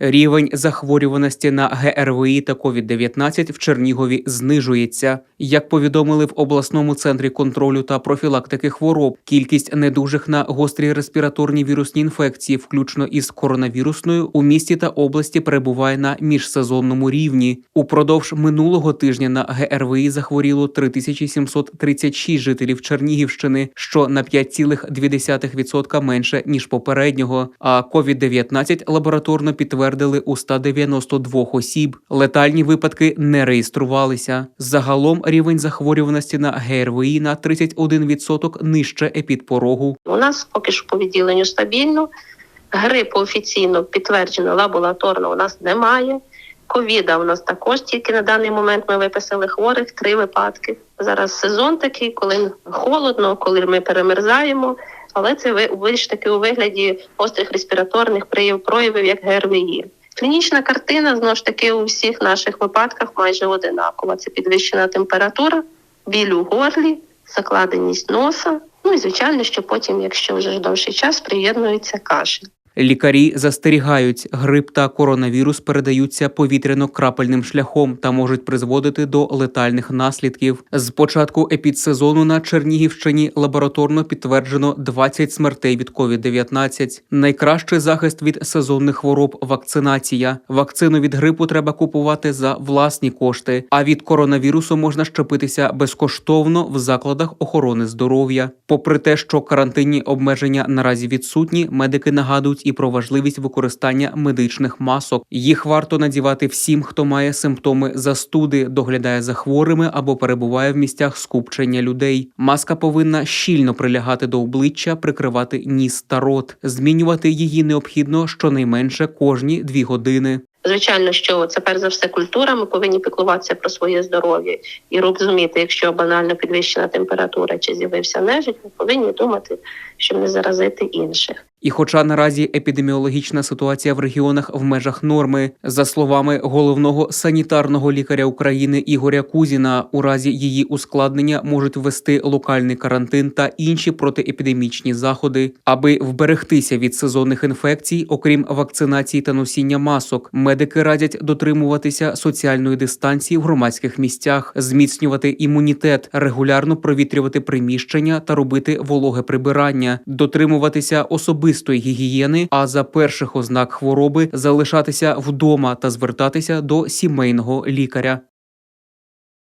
Рівень захворюваності на ГРВІ та COVID-19 в Чернігові знижується. Як повідомили в обласному центрі контролю та профілактики хвороб, кількість недужих на гострі респіраторні вірусні інфекції, включно із коронавірусною, у місті та області перебуває на міжсезонному рівні. Упродовж минулого тижня на ГРВІ захворіло 3736 жителів Чернігівщини, що на 5,2% менше ніж попереднього. А COVID-19 лабораторно підтвердили у 192 осіб. Летальні випадки не реєструвалися. Загалом рівень захворюваності на ГРВІ на 31% нижче епідпорогу. У нас поки що по відділенню стабільно. Грипу офіційно підтверджено лабораторно у нас немає. Ковіда у нас також тільки на даний момент ми виписали хворих три випадки. Зараз сезон такий, коли холодно, коли ми перемерзаємо, але це ви- більш таки у вигляді острих респіраторних проявів, як ГРВІ. Клінічна картина знову ж таки у всіх наших випадках майже одинакова. Це підвищена температура, біль у горлі, закладеність носа. Ну і звичайно, що потім, якщо вже довший час, приєднується кашель. Лікарі застерігають, грип та коронавірус передаються повітряно-крапельним шляхом та можуть призводити до летальних наслідків. З початку епідсезону на Чернігівщині лабораторно підтверджено 20 смертей від COVID-19. Найкращий захист від сезонних хвороб вакцинація. Вакцину від грипу треба купувати за власні кошти. А від коронавірусу можна щепитися безкоштовно в закладах охорони здоров'я. Попри те, що карантинні обмеження наразі відсутні, медики нагадують і про важливість використання медичних масок. Їх варто надівати всім, хто має симптоми застуди, доглядає за хворими або перебуває в місцях скупчення людей. Маска повинна щільно прилягати до обличчя, прикривати ніс та рот. Змінювати її необхідно щонайменше кожні дві години. Звичайно, що це перш за все культура. Ми повинні піклуватися про своє здоров'я і розуміти, якщо банально підвищена температура чи з'явився нежить, ми повинні думати, щоб не заразити інших. І хоча наразі епідеміологічна ситуація в регіонах в межах норми, за словами головного санітарного лікаря України Ігоря Кузіна, у разі її ускладнення можуть ввести локальний карантин та інші протиепідемічні заходи, аби вберегтися від сезонних інфекцій, окрім вакцинації та носіння масок. Медики радять дотримуватися соціальної дистанції в громадських місцях, зміцнювати імунітет, регулярно провітрювати приміщення та робити вологе прибирання, дотримуватися особистої гігієни, а за перших ознак хвороби залишатися вдома та звертатися до сімейного лікаря.